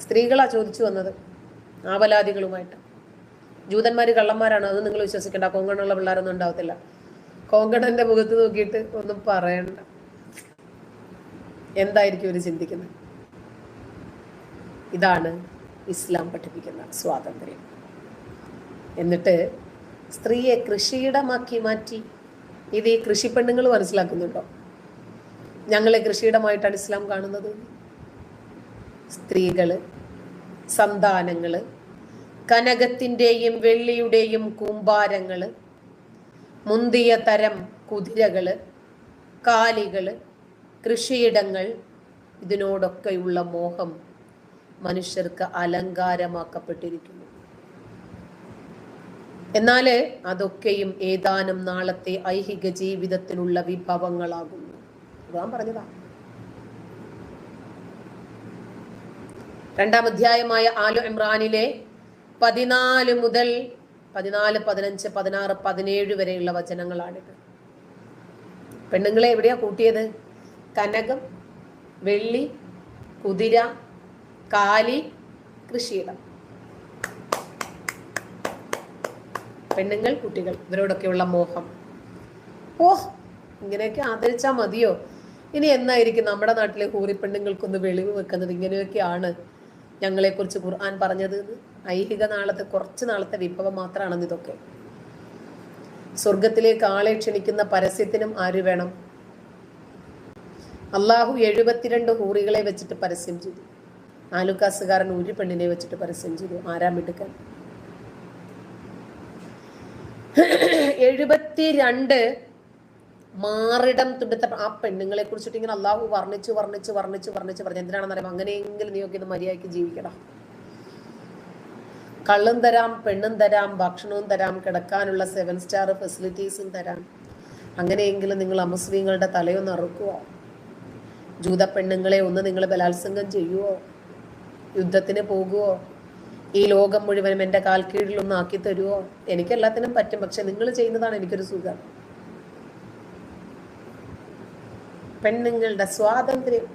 സ്ത്രീകളാ ചോദിച്ചു വന്നത് ആവലാദികളുമായിട്ട് ജൂതന്മാർ കള്ളന്മാരാണ്? അത് നിങ്ങൾ വിശ്വസിക്കേണ്ട. കൊങ്കണുള്ള പിള്ളേരൊന്നും ഉണ്ടാവത്തില്ല. കോങ്കണന്റെ മുഖത്ത് നോക്കിയിട്ട് ഒന്നും പറയണ്ട. എന്തായിരിക്കും ഒരു ചിന്തിക്കുന്നത്? ഇതാണ് ഇസ്ലാം പഠിപ്പിക്കുന്ന സ്വാതന്ത്ര്യം. എന്നിട്ട് സ്ത്രീയെ കൃഷിയിടമാക്കി മാറ്റി. ഇത് ഈ കൃഷിപ്പെണ്ണുങ്ങൾ മനസ്സിലാക്കുന്നുണ്ടോ? ഞങ്ങളെ കൃഷിയിടമായിട്ടാണ് ഇസ്ലാം കാണുന്നത്. സ്ത്രീകൾ സന്താനങ്ങൾ കനകത്തിന്റെയും വെള്ളിയുടെയും കൂമ്പാരങ്ങൾ മുന്തിയ തരം കുതിരകൾ കാലികൾ കൃഷിയിടങ്ങൾ ഇതിനോടൊക്കെയുള്ള മോഹം മനുഷ്യർക്ക് അലങ്കാരമാക്കപ്പെട്ടിരിക്കുന്നു. എന്നാൽ അതൊക്കെയും ഏതാനും നാളത്തെ ഐഹിക ജീവിതത്തിലുള്ള വിഭവങ്ങളാകുന്നു. ഞാൻ പറഞ്ഞതാ. രണ്ടാം അധ്യായമായ ആലു ഇമ്രാനിലെ പതിനാല് മുതൽ പതിനാല് പതിനഞ്ച് പതിനാറ് പതിനേഴ് വരെയുള്ള വചനങ്ങളാണിത്. പെണ്ണുങ്ങളെ എവിടെയാ കൂട്ടിയത്? കനകം വെള്ളി കുതിര കാലി കൃഷിയിടം. പെണ്ണുങ്ങൾ കുട്ടികൾ ഇവരോടൊക്കെയുള്ള മോഹം. ഓ ഇങ്ങനെയൊക്കെ ആദരിച്ചാൽ മതിയോ? ഇനി എന്നായിരിക്കും നമ്മുടെ നാട്ടിലെ ഹൂറി പെണ്ണുങ്ങൾക്കൊന്ന് വെളിവ് വെക്കുന്നത്? ഇങ്ങനെയൊക്കെയാണ് ഞങ്ങളെക്കുറിച്ച് ഖുർആൻ പറഞ്ഞത് ഐഹിക നാളത്തെ കുറച്ച് നാളത്തെ വിഭവം മാത്രമാണെന്ന് ഇതൊക്കെ. സ്വർഗത്തിലേക്ക് ആളെ ക്ഷണിക്കുന്ന പരസ്യത്തിനും ആര് വേണം? അള്ളാഹു എഴുപത്തിരണ്ട് ഹൂറികളെ വെച്ചിട്ട് പരസ്യം ചെയ്തു. ആലുക്കാസുകാരൻ ഒരു പെണ്ണിനെ വെച്ചിട്ട് പരസ്യം ചെയ്തു. ആരാം എടുക്കാൻ എഴുപത്തിരണ്ട് മാറിടം തുടുത്ത ആ പെണ്ണുങ്ങളെ കുറിച്ചിട്ട് ഇങ്ങനെ അള്ളാഹു വർണിച്ച് വർണിച്ച് വർണിച്ച് വർണിച്ച് പറഞ്ഞു. എന്തിനാണെന്ന് അറിയാം അങ്ങനെയെങ്കിലും നീയൊക്കെ ഇത് മര്യാദയ്ക്ക് ജീവിക്കണം. കള്ളും തരാം പെണ്ണും തരാം ഭക്ഷണവും തരാം കിടക്കാനുള്ള സെവൻ സ്റ്റാർ ഫെസിലിറ്റീസും തരാം. അങ്ങനെയെങ്കിലും നിങ്ങൾ അമുസ്ലിങ്ങളുടെ തലയൊന്ന് അറുക്കുവോ? ജൂത പെണ്ണുങ്ങളെ ഒന്ന് നിങ്ങൾ ബലാത്സംഗം ചെയ്യുവോ? യുദ്ധത്തിന് പോകുവോ? ഈ ലോകം മുഴുവനും എന്റെ കാൽ കീഴിലൊന്ന് ആക്കി തരുവോ എനിക്ക് എല്ലാത്തിനും പറ്റും. പക്ഷെ നിങ്ങൾ ചെയ്യുന്നതാണ് എനിക്കൊരു സുഖം. പെണ്ണുങ്ങളുടെ സ്വാതന്ത്ര്യം.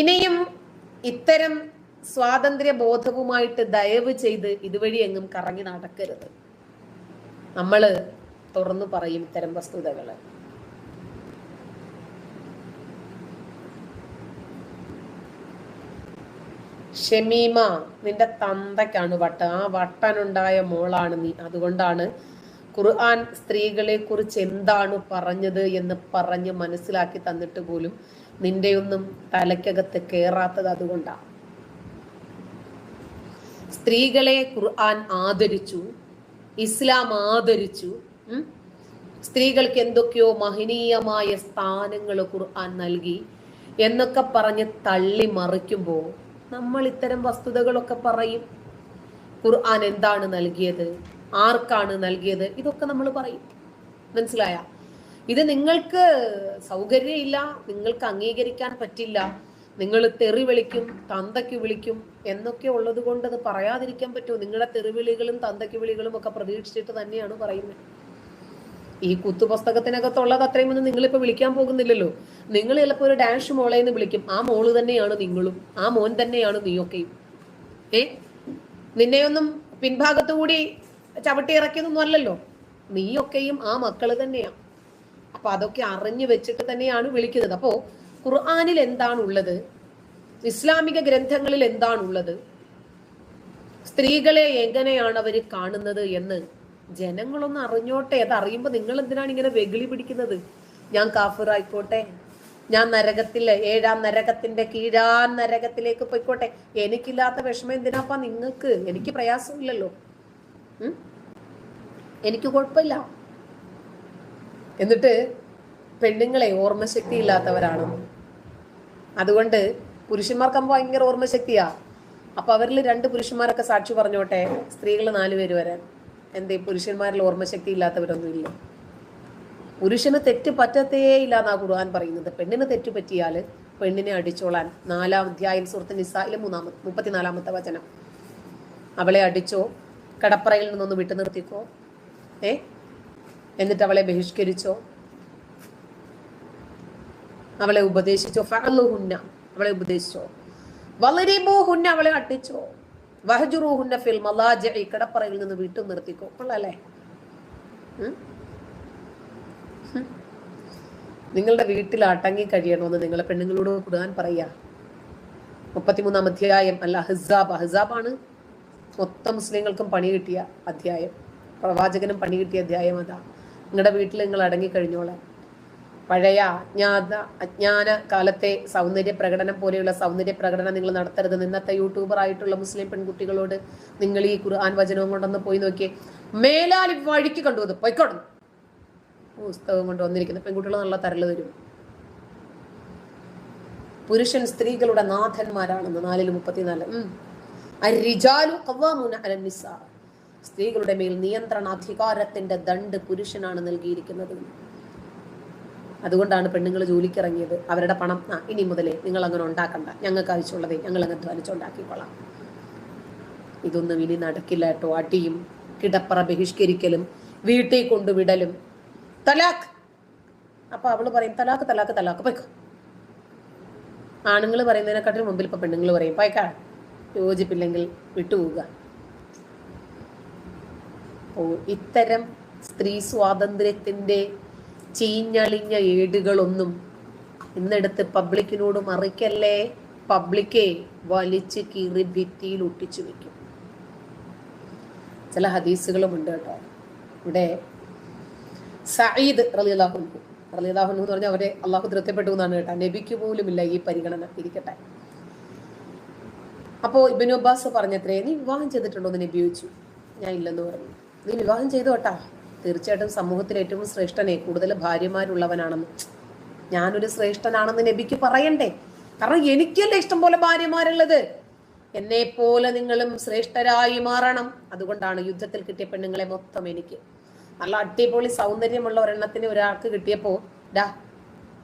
ഇനിയും ഇത്തരം സ്വാതന്ത്ര്യ ബോധവുമായിട്ട് ദയവ് ചെയ്ത് ഇതുവഴി എങ്ങും കറങ്ങി നടക്കരുത്. നമ്മൾ തുറന്നു പറയും ഇത്തരം വസ്തുതകൾ. ഷമീമ നിന്റെ തന്തയ്ക്കാണ് വട്ട. ആ വട്ടനുണ്ടായ മോളാണ് നീ. അതുകൊണ്ടാണ് ഖുർആൻ സ്ത്രീകളെ കുറിച്ച് എന്താണ് പറഞ്ഞത് എന്ന് പറഞ്ഞ് മനസ്സിലാക്കി തന്നിട്ട് പോലും നിന്റെയൊന്നും തലയ്ക്കകത്ത് കേറാത്തത് അതുകൊണ്ടാണ് സ്ത്രീകളെ ഖുർആൻ ആദരിച്ചു ഇസ്ലാം ആദരിച്ചു സ്ത്രീകൾക്ക് എന്തൊക്കെയോ മഹനീയമായ സ്ഥാനങ്ങൾ ഖുർആൻ നൽകി എന്നൊക്കെ പറഞ്ഞ് തള്ളി മറിക്കുമ്പോൾ നമ്മൾ ഇത്തരം വസ്തുതകളൊക്കെ പറയും. ഖുർആൻ എന്താണ് നൽകിയത്? ആർക്കാണ് നൽകിയത്? ഇതൊക്കെ നമ്മൾ പറയും. മനസ്സിലായ? ഇത് നിങ്ങൾക്ക് സൗകര്യമില്ല നിങ്ങൾക്ക് അംഗീകരിക്കാൻ പറ്റില്ല നിങ്ങൾ തെറി വിളിക്കും തന്തയ്ക്ക് വിളിക്കും എന്നൊക്കെ ഉള്ളത് കൊണ്ട് അത് പറയാതിരിക്കാൻ പറ്റുമോ നിങ്ങളുടെ തെറിവിളികളും തന്തയ്ക്ക് വിളികളും ഒക്കെ പ്രതീക്ഷിച്ചിട്ട് തന്നെയാണ് പറയുന്നത്. ഈ കുത്തുപുസ്തകത്തിനകത്തുള്ളത് അത്രയും ഒന്നും നിങ്ങളിപ്പോ വിളിക്കാൻ പോകുന്നില്ലല്ലോ. നിങ്ങൾ ചിലപ്പോൾ ഒരു ഡാഷ് മോളെ എന്ന് വിളിക്കും. ആ മോൾ തന്നെയാണ് നിങ്ങളും. ആ മോൻ തന്നെയാണ് നീയൊക്കെയും. ഏ? നിന്നെയൊന്നും പിൻഭാഗത്തു കൂടി ചവിട്ടി ഇറക്കിയതൊന്നും അല്ലല്ലോ. നീയൊക്കെയും ആ മക്കൾ തന്നെയാണ് അപ്പൊ അതൊക്കെ അറിഞ്ഞു വെച്ചിട്ട് തന്നെയാണ് വിളിക്കുന്നത്. അപ്പോ ഖുർആാനിൽ എന്താണുള്ളത്? ഇസ്ലാമിക ഗ്രന്ഥങ്ങളിൽ എന്താണുള്ളത്? സ്ത്രീകളെ എങ്ങനെയാണ് അവർ കാണുന്നത് എന്ന് ജനങ്ങളൊന്ന് അറിഞ്ഞോട്ടെ. അത് അറിയുമ്പോൾ നിങ്ങൾ എന്തിനാണ് ഇങ്ങനെ വെകിളി പിടിക്കുന്നത്? ഞാൻ കാഫിറായിക്കോട്ടെ. ഞാൻ നരകത്തിലെ ഏഴാം നരകത്തിന്റെ കീഴാൻ നരകത്തിലേക്ക് പോയിക്കോട്ടെ. എനിക്കില്ലാത്ത വിഷമം എന്തിനാപ്പാ നിങ്ങൾക്ക്? എനിക്ക് പ്രയാസമില്ലല്ലോ. ഉം? എനിക്ക് കുഴപ്പമില്ല. എന്നിട്ട് പെണ്ണുങ്ങളെ ഓർമ്മശക്തി ഇല്ലാത്തവരാണ് അതുകൊണ്ട് പുരുഷന്മാർക്കാകുമ്പോൾ ഭയങ്കര ഓർമ്മശക്തിയാ. അപ്പൊ അവരിൽ രണ്ട് പുരുഷന്മാരൊക്കെ സാക്ഷി പറഞ്ഞോട്ടെ? സ്ത്രീകൾ നാലുപേര് വരാൻ എന്തേ പുരുഷന്മാരിൽ ഓർമ്മശക്തി ഇല്ലാത്തവരൊന്നുമില്ല പുരുഷന് തെറ്റ് പറ്റത്തേ ഇല്ല എന്നാ ഖുർആൻ പറയുന്നത്. പെണ്ണിന് തെറ്റ് പറ്റിയാൽ പെണ്ണിനെ അടിച്ചോളാൻ. നാലാം അധ്യായം സുഹൃത്ത് നിസായിലെ മൂന്നാമത്തെ മുപ്പത്തിനാലാമത്തെ വചനം. അവളെ അടിച്ചോ കടപ്പറയിൽ നിന്നൊന്ന് വിട്ടു നിർത്തിക്കോ ഏ? എന്നിട്ട് അവളെ ബഹിഷ്കരിച്ചോ? അവളെ ഉപദേശിച്ചോ? ഫഅലുഹുന്ന അവളെ ഉപദേശിച്ചോ? വളരെ ഹുന്ന അവളെ അട്ടിച്ചോ? വഹജുറൂഹുന്ന ഫിൽ മലാജി കിടപ്പറയിൽ നിന്ന് വീട്ടിൽ നിർത്തിക്കോ? കൊള്ളല്ലേ. നിങ്ങളുടെ വീട്ടിൽ അടങ്ങി കഴിയണമെന്ന് നിങ്ങളെ പെണ്ണുങ്ങളോട് ഖുർആൻ പറയാ. മുപ്പത്തിമൂന്നാം അധ്യായം അല്ല ഹസാബ്. ഹസാബാണ് മൊത്തം മുസ്ലിങ്ങൾക്കും പണി കിട്ടിയ അധ്യായം. പ്രവാചകനും പണി കിട്ടിയ അധ്യായം അതാ. നിങ്ങളുടെ വീട്ടിൽ നിങ്ങൾ അടങ്ങി കഴിഞ്ഞോളാം. പഴയ അജ്ഞാത അജ്ഞാന കാലത്തെ സൗന്ദര്യ പ്രകടനം പോലെയുള്ള സൗന്ദര്യ പ്രകടനം നിങ്ങൾ നടത്തരുത്. ഇന്നത്തെ യൂട്യൂബർ ആയിട്ടുള്ള മുസ്ലിം പെൺകുട്ടികളോട് നിങ്ങൾ ഈ ഖുർആൻ വചനവും കൊണ്ടൊന്ന് പോയി നോക്കി മേലാൽ വഴിക്ക് കണ്ടുവത് പൊയ്ക്കോടുന്നു പുസ്തകം കൊണ്ട് വന്നിരിക്കുന്ന. പെൺകുട്ടികൾ നല്ല തരൽ തരും. പുരുഷൻ സ്ത്രീകളുടെ നാഥന്മാരാണെന്ന് നാലിൽ മുപ്പത്തിനാല്. അരിജാലു. സ്ത്രീകളുടെ മേൽ നിയന്ത്രണാധികാരത്തിന്റെ ദണ്ട് പുരുഷനാണ് നൽകിയിരിക്കുന്നത്. അതുകൊണ്ടാണ് പെണ്ണുങ്ങൾ ജോലിക്കിറങ്ങിയത്. അവരുടെ പണം ആ ഇനി മുതലേ നിങ്ങൾ അങ്ങനെ ഉണ്ടാക്കണ്ട. ഞങ്ങൾക്ക് ആവശ്യമുള്ളതേ ഞങ്ങൾ അങ്ങ് അധ്വാനിച്ചുണ്ടാക്കിക്കൊള്ളാം ഇതൊന്നും ഇനി നടക്കില്ല കേട്ടോ. അടിയും കിടപ്പറ ബഹിഷ്കരിക്കലും വീട്ടിൽ കൊണ്ടുവിടലും തലാഖ്! അപ്പൊ അവൾ പറയും തലാഖ് തലാഖ് തലാഖ് പോയിക്കോ. ആണുങ്ങൾ പറയുന്നതിനെക്കാട്ടിലും മുമ്പിൽ ഇപ്പൊ പെണ്ണുങ്ങൾ പറയും പോയിക്കാ. യോജിപ്പില്ലെങ്കിൽ വിട്ടുപോവുക. ഓ ഇത്തരം സ്ത്രീ സ്വാതന്ത്ര്യത്തിന്റെ ചീഞ്ഞളിഞ്ഞ ഏടുകളൊന്നും ഇന്നെടുത്ത് പബ്ലിക്കിനോട് മറിക്കല്ലേ? പബ്ലിക്കെ വലിച്ച് കീറി ഭിത്തിയിൽ ഒട്ടിച്ചു വെക്കും. ചില ഹദീസുകളും ഉണ്ട് കേട്ടോ. ഇവിടെ സയ്യിദ് റലിയല്ലാഹുൻഹു റലിയല്ലാഹുൻഹു എന്ന് പറഞ്ഞാൽ അവരെ അള്ളാഹു തൃപ്തിപ്പെട്ടു എന്നാണ് കേട്ടോ. നബിക്ക് പോലുമില്ല ഈ പരിഗണന. ഇരിക്കട്ടെ. അപ്പോൾ ഇബിനു അബ്ബാസ് പറഞ്ഞത്രേ നീ വിവാഹം ചെയ്തിട്ടുണ്ടോ? എന്ന് നബി ചോദിച്ചു. ഞാൻ ഇല്ലെന്ന് പറഞ്ഞു. നീ വിവാഹം ചെയ്തു കേട്ടാ. തീർച്ചയായിട്ടും സമൂഹത്തിൽ ഏറ്റവും ശ്രേഷ്ഠനെ കൂടുതൽ ഭാര്യമാരുള്ളവനാണെന്ന്. ഞാനൊരു ശ്രേഷ്ഠനാണെന്ന് നബിക്ക് പറയണ്ടേ? കാരണം എനിക്കല്ലേ ഇഷ്ടം പോലെ ഭാര്യമാരുള്ളത്. എന്നെ പോലെ നിങ്ങളും ശ്രേഷ്ഠരായി മാറണം. അതുകൊണ്ടാണ് യുദ്ധത്തിൽ കിട്ടിയ പെണ്ണുങ്ങളെ മൊത്തം എനിക്ക്. നല്ല അടിപൊളി സൗന്ദര്യമുള്ള ഒരെണ്ണത്തിന് ഒരാൾക്ക് കിട്ടിയപ്പോ ഡാ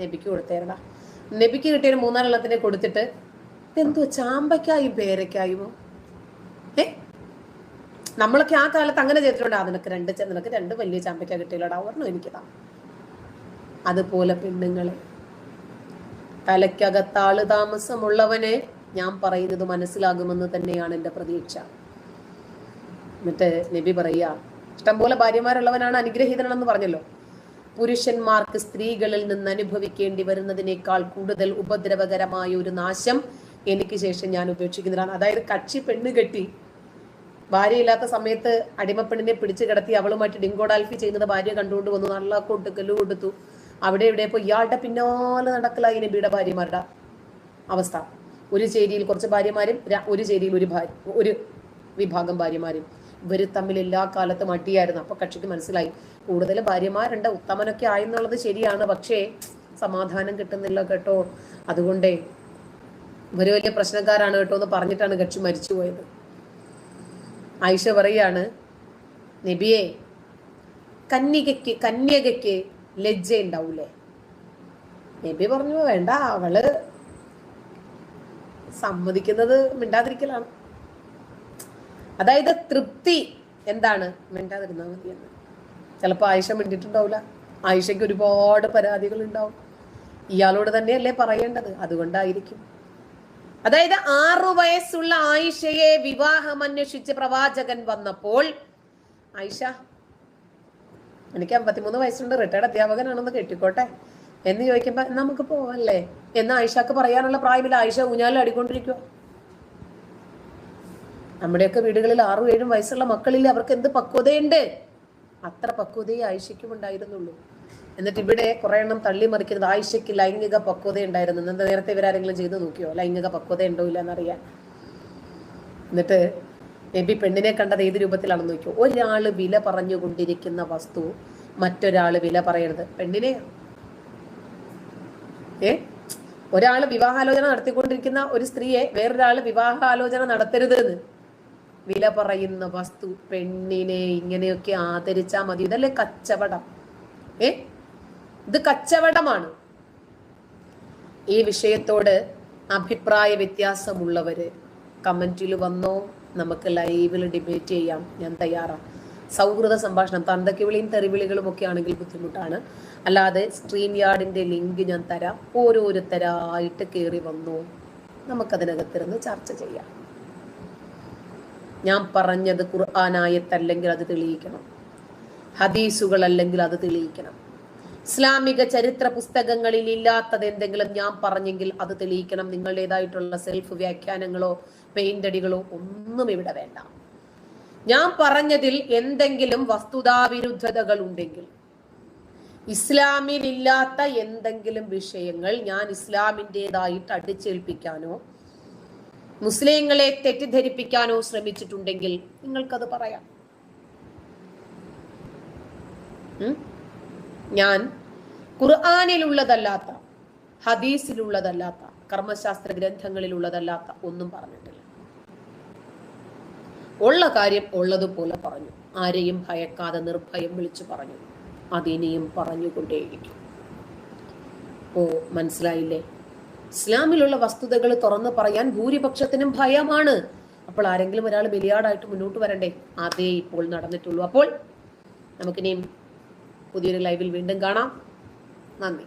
നബിക്ക് കൊടുത്തേരടാ. നബിക്ക് കിട്ടിയ മൂന്നാലെണ്ണത്തിനെ കൊടുത്തിട്ട് ഇതെന്തോ ചാമ്പയ്ക്കായും പേരയ്ക്കായുമോ? ഏ? നമ്മളൊക്കെ ആ കാലത്ത് അങ്ങനെ ചെയ്തിട്ടുണ്ട്. നിനക്ക് രണ്ട് നിനക്ക് രണ്ട് വലിയ ചാമ്പയ്ക്ക കിട്ടിയില്ലടാ? ഒരെണ്ണം എനിക്ക് അതുപോലെ പെണ്ണുങ്ങളെ. തലയ്ക്കകത്താൾ താമസമുള്ളവനെ ഞാൻ പറയുന്നത് മനസ്സിലാകുമെന്ന് തന്നെയാണ് എന്റെ പ്രതീക്ഷ. എന്നിട്ട് നബി പറയുക ഇഷ്ടംപോലെ ഭാര്യമാരുള്ളവനാണ് അനുഗ്രഹീതനെന്ന് പറഞ്ഞല്ലോ. പുരുഷന്മാർക്ക് സ്ത്രീകളിൽ നിന്ന് അനുഭവിക്കേണ്ടി വരുന്നതിനേക്കാൾ കൂടുതൽ ഉപദ്രവകരമായ ഒരു നാശം എനിക്ക് ശേഷം ഞാൻ ഉപേക്ഷിക്കുന്നതാണ്. അതായത് കക്ഷി പെണ്ണ് കെട്ടി ഭാര്യയില്ലാത്ത സമയത്ത് അടിമപ്പെണ്ണിനെ പിടിച്ചു കിടത്തി അവളുമായിട്ട് ഡിങ്കോഡാൽഫി ചെയ്യുന്നത് ഭാര്യ കണ്ടുകൊണ്ട് വന്നു. നല്ല കൊടുക്കൽ കൊടുത്തു. അവിടെ ഇവിടെ ഇപ്പോൾ ഇയാളുടെ പിന്നാലെ നടക്കലായി നബിയുടെ ഭാര്യമാരുടെ അവസ്ഥ. ഒരു ചേരിയിൽ കുറച്ച് ഭാര്യമാരും ഒരു ചേരിയിൽ ഒരു ഭാര്യ ഒരു വിഭാഗം ഭാര്യമാരും. ഇവർ തമ്മിൽ എല്ലാ കാലത്തും അടിയായിരുന്നു. അപ്പൊ കക്ഷിക്ക് മനസ്സിലായി. കൂടുതൽ ഭാര്യമാരുണ്ട്. ഉത്തമനൊക്കെ ആയെന്നുള്ളത് ശരിയാണ്. പക്ഷേ സമാധാനം കിട്ടുന്നില്ല കേട്ടോ. അതുകൊണ്ടേ ഇവർ വലിയ പ്രശ്നക്കാരാണ് കേട്ടോ എന്ന് പറഞ്ഞിട്ടാണ് കക്ഷി മരിച്ചുപോയത്. ആയിഷ പറയാണ് നബിയെ കന്യകയ്ക്ക് കന്യകയ്ക്ക് ലജ്ജ ഉണ്ടാവൂലേ? നബി പറഞ്ഞു വേണ്ട അവൾ സമ്മതിക്കുന്നത് മിണ്ടാതിരിക്കലാണ്. അതായത് തൃപ്തി എന്താണ്? മിണ്ടാതിരുന്നാൽ മതിയെന്ന് ചിലപ്പോൾ ആയിഷ മിണ്ടിട്ടുണ്ടാവില്ല ആയിഷയ്ക്ക് ഒരുപാട് പരാതികൾ ഉണ്ടാവും ഇയാളോട് തന്നെയല്ലേ പറയേണ്ടത്? അതുകൊണ്ടായിരിക്കും. അതായത് ആറു വയസ്സുള്ള ആയിഷയെ വിവാഹം അന്വേഷിച്ച് പ്രവാചകൻ വന്നപ്പോൾ ആയിഷ എനിക്ക് അമ്പത്തിമൂന്ന് വയസ്സുണ്ട് റിട്ടയർഡ് അധ്യാപകനാണെന്ന് കെട്ടിക്കോട്ടെ എന്ന് ചോദിക്കുമ്പോ നമുക്ക് പോവല്ലേ? എന്ന് ആയിഷക്ക് പറയാനുള്ള പ്രായമില്ല. ആയിഷ ഊഞ്ഞാലും അടിക്കൊണ്ടിരിക്കുക നമ്മുടെയൊക്കെ വീടുകളിൽ ആറും ഏഴും വയസ്സുള്ള മക്കളിൽ അവർക്ക് എന്ത് പക്വതയുണ്ട്? അത്ര പക്വതയെ ആയിഷയ്ക്കും ഉണ്ടായിരുന്നുള്ളൂ. എന്നിട്ട് ഇവിടെ കുറെ എണ്ണം തള്ളി മറിക്കുന്നത് ആയിഷയ്ക്ക് ലൈംഗിക പക്വത ഉണ്ടായിരുന്നു എന്താ നേരത്തെ ഇവരാരെങ്കിലും ചെയ്തു നോക്കിയോ? ലൈംഗിക പക്വത ഉണ്ടോ ഇല്ല എന്നറിയാൻ. എന്നിട്ട് നബി പെണ്ണിനെ കണ്ടത് ഏത് രൂപത്തിലാണെന്ന് നോക്കിയോ ഒരാൾ വില പറഞ്ഞുകൊണ്ടിരിക്കുന്ന വസ്തു മറ്റൊരാൾ വില പറയരുത്. പെണ്ണിനെ? ഏ? ഒരാൾ വിവാഹാലോചന നടത്തിക്കൊണ്ടിരിക്കുന്ന ഒരു സ്ത്രീയെ വേറൊരാൾ വിവാഹാലോചന നടത്തരുത് എന്ന് വില പറയുന്ന വസ്തു പെണ്ണിനെ ഇങ്ങനെയൊക്കെ ആദരിച്ചാൽ മതി. ഇതല്ലേ കച്ചവടം. ഏ? ഇത് കച്ചവടമാണ്. ഈ വിഷയത്തോട് അഭിപ്രായ വ്യത്യാസമുള്ളവര് കമന്റിൽ വന്നോ? നമുക്ക് ലൈവിൽ ഡിബേറ്റ് ചെയ്യാം. ഞാൻ തയ്യാറാണ് സൗഹൃദ സംഭാഷണം തന്തയ്ക്ക് വിളിയും തെറിവിളികളും ഒക്കെ ആണെങ്കിൽ ബുദ്ധിമുട്ടാണ്. അല്ലാതെ സ്ട്രീം യാർഡിന്റെ ലിങ്ക് ഞാൻ തരാം. ഓരോരുത്തരായിട്ട് കയറി വന്നു? നമുക്കതിനകത്തിരുന്ന് ചർച്ച ചെയ്യാം. ഞാൻ പറഞ്ഞത് ഖുർആാനായത്തല്ലെങ്കിൽ അത് തെളിയിക്കണം. ഹദീസുകൾ അല്ലെങ്കിൽ അത് തെളിയിക്കണം. ഇസ്ലാമിക ചരിത്ര പുസ്തകങ്ങളിൽ ഇല്ലാത്തത് എന്തെങ്കിലും ഞാൻ പറഞ്ഞെങ്കിൽ അത് തെളിയിക്കണം. നിങ്ങളുടേതായിട്ടുള്ള സെൽഫ് വ്യാഖ്യാനങ്ങളോ പെയിന്റടികളോ ഒന്നും ഇവിടെ വേണ്ട. ഞാൻ പറഞ്ഞതിൽ എന്തെങ്കിലും വസ്തുതാവിരുദ്ധതകൾ ഉണ്ടെങ്കിൽ ഇസ്ലാമിൽ ഇല്ലാത്ത എന്തെങ്കിലും വിഷയങ്ങൾ ഞാൻ ഇസ്ലാമിന്റെതായിട്ട് അടിച്ചേൽപ്പിക്കാനോ മുസ്ലിങ്ങളെ തെറ്റിദ്ധരിപ്പിക്കാനോ ശ്രമിച്ചിട്ടുണ്ടെങ്കിൽ നിങ്ങൾക്കത് പറയാം ഉം? ഞാൻ ഖുർആാനിലുള്ളതല്ലാത്ത ഹദീസിലുള്ളതല്ലാത്ത കർമ്മശാസ്ത്ര ഗ്രന്ഥങ്ങളിലുള്ളതല്ലാത്ത ഒന്നും പറഞ്ഞിട്ടില്ല. ഉള്ള കാര്യം ഉള്ളതുപോലെ പറഞ്ഞു. ആരെയും ഭയക്കാതെ നിർഭയം വിളിച്ചു പറഞ്ഞു. അതിനെയും പറഞ്ഞുകൊണ്ടേയിരിക്കും. ഓ മനസ്സിലായില്ലേ? ഇസ്ലാമിലുള്ള വസ്തുതകൾ തുറന്നു പറയാൻ ഭൂരിപക്ഷത്തിനും ഭയമാണ്. അപ്പോൾ ആരെങ്കിലും ഒരാൾ ബലിയാടായിട്ട് മുന്നോട്ട് വരണ്ടേ? അതേ ഇപ്പോൾ നടന്നിട്ടുള്ളൂ. അപ്പോൾ നമുക്കിനിയും പുതിയൊരു ലൈവിൽ വീണ്ടും കാണാം. നന്ദി.